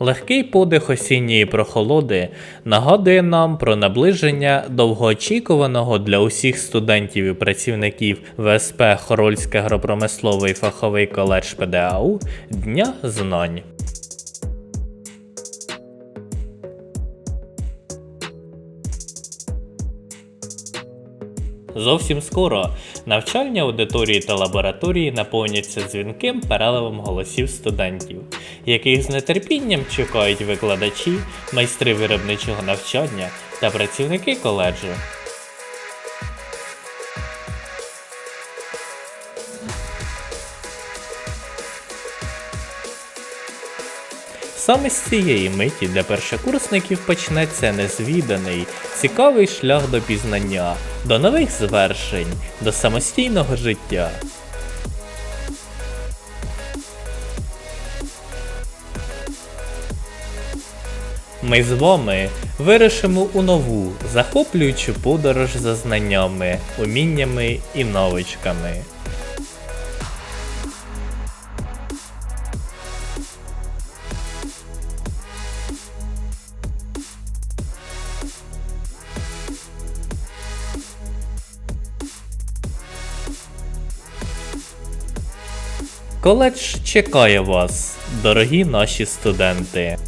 Легкий подих осінньої прохолоди нагадує нам про наближення довгоочікуваного для усіх студентів і працівників ВСП Хорольський агропромисловий фаховий коледж ПДАУ Дня знань. Зовсім скоро навчальні аудиторії та лабораторії наповняться дзвінким переливом голосів студентів, яких з нетерпінням чекають викладачі, майстри виробничого навчання та працівники коледжу. Саме з цієї миті для першокурсників почнеться незвіданий, цікавий шлях до пізнання, до нових звершень, до самостійного життя. Ми з вами вирушимо у нову, захоплюючу подорож за знаннями, уміннями і навичками. Коледж чекає вас, дорогі наші студенти.